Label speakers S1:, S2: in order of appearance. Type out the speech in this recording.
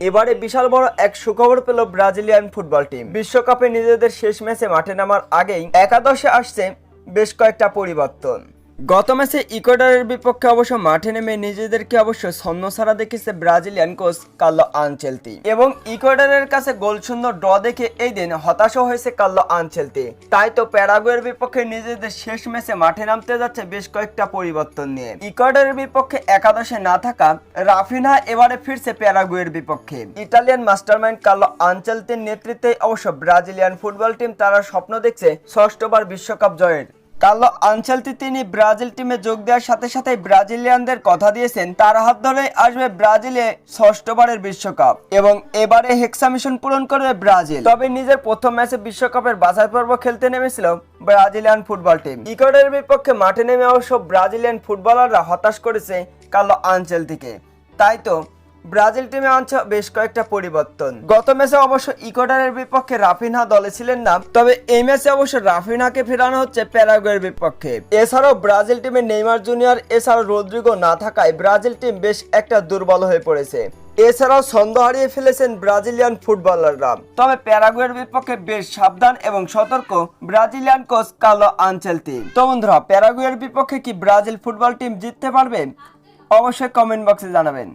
S1: এবারে বিশাল বড় এক সুখবর পেল ব্রাজিলিয়ান ফুটবল টিম। বিশ্বকাপে নিজেদের শেষ ম্যাচে মাঠে নামার আগেই একাদশে আসছে বেশ কয়েকটা পরিবর্তন। গত ম্যাচে ইকুয়েডরের বিপক্ষে অবশ্য মাঠে নেমে নিজেদেরকে অবশ্য ছন্ন ছাড়া দেখেছে ব্রাজিলিয়ান কোচ কার্লো আনচেলতি। এবং ইকুয়েডরের কাছে গোলশূন্য ড্র দেখে এই দিন হতাশও হয়েছে কার্লো আনচেলতি। তাই তো প্যারাগুয়ের বিপক্ষে নিজেদের শেষ ম্যাচে মাঠে নামতে যাচ্ছে বেশ কয়েকটা পরিবর্তন নিয়ে। ইকুয়েডরের বিপক্ষে একাদশে না থাকা রাফিনা এবারে ফিরছে প্যারাগুয়ের বিপক্ষে। ইটালিয়ান মাস্টারমাইন্ড কার্লো আনচেলতির নেতৃত্বে অবশ্য ব্রাজিলিয়ান ফুটবল টিম তারা স্বপ্ন দেখছে ষষ্ঠবার বিশ্বকাপ জয়ের। কার্লো আনচেলতি তিনি ব্রাজিল টিমে যোগ দেওয়ার সাথে সাথে ব্রাজিলিয়ানদের কথা দিয়েছেন, তার হাত ধরে আসবে ব্রাজিলে ষষ্ঠবারের বিশ্বকাপ এবং এবারে হেক্সা মিশন পূরণ করবে ব্রাজিল। তবে নিজের প্রথম ম্যাচে বিশ্বকাপের বাছাই পর্ব খেলতে নেমেছিল ব্রাজিলিয়ান ফুটবল টিম। ইকুয়েডরের বিপক্ষে মাঠে নেমে অবশ্য ব্রাজিলিয়ান ফুটবলাররা হতাশ করেছে কার্লো আনচেলতিকে। তাই তো ব্রাজিল টিমে আনছে বেশ কয়েকটা পরিবর্তন। গত ম্যাচে অবশ্য ইকোডারের বিপক্ষে রাফিনহা দলে ছিলেন না, তবে এই ম্যাচে অবশ্য রাফিনহাকে ফেরানো হচ্ছে প্যারাগুয়ের বিপক্ষে। এছাড়াও ব্রাজিল টিমে নেইমার জুনিয়র এছাড়াও রদ্রিগো না থাকায় ব্রাজিল টিম বেশ একটা দুর্বল হয়ে পড়েছে। এছাড়াও ছন্দ হারিয়ে ফেলেছেন ব্রাজিলিয়ান ফুটবলাররা। তবে প্যারাগুয়ের বিপক্ষে বেশ সাবধান এবং সতর্ক ব্রাজিলিয়ান কোচ কার্লো আনচেলতি তো বন্ধুরা, প্যারাগুয়ের বিপক্ষে কি ব্রাজিল ফুটবল টিম জিততে পারবে? অবশ্যই কমেন্ট বক্সে জানাবেন।